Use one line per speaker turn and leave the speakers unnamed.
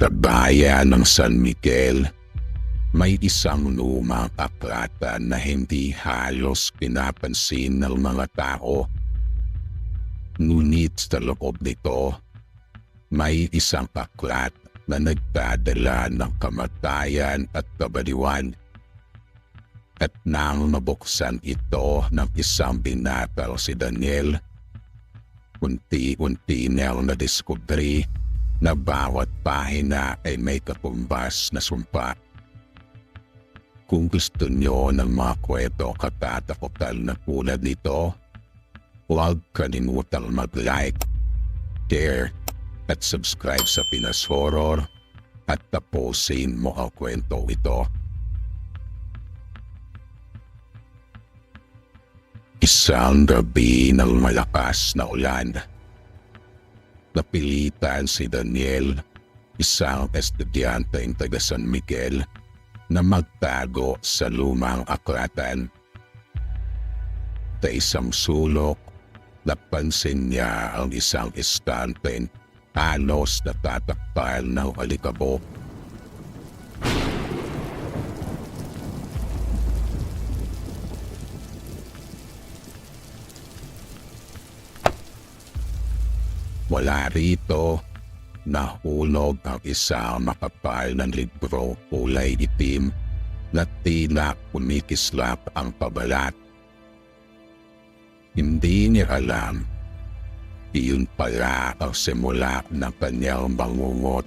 Sa bayan ng San Miguel, may isang lumang aklatan na hindi halos pinapansin ng mga tao. Ngunit sa loob nito, may isang aklat na nagdadala ng kamatayan at kabaliwan. At nang mabuksan ito ng isang binatal si Daniel, unti-unti niyang nadiskubre na bawat pahina ay may katumbas na sumpa. Kung gusto nyo ng mga kwento katatakutan na tulad nito, huwag kalimutang mag-like, share, at subscribe sa Pinas Horror at tapusin mo ang kwento ito. Isang gabi ng malakas na ulan. Napilitan si Daniel, isang estudyanteng taga San Miguel, na magtago sa lumang aklatan. Sa isang sulok, napansin niya ang isang estante halos natatakpan ng alikabok. Wala rito. Nahulog ang isang makapal ng libro kulay itim na tila kumikislap ang pabalat. Hindi niya alam. Iyon pala ang simula ng kanyang bangungot.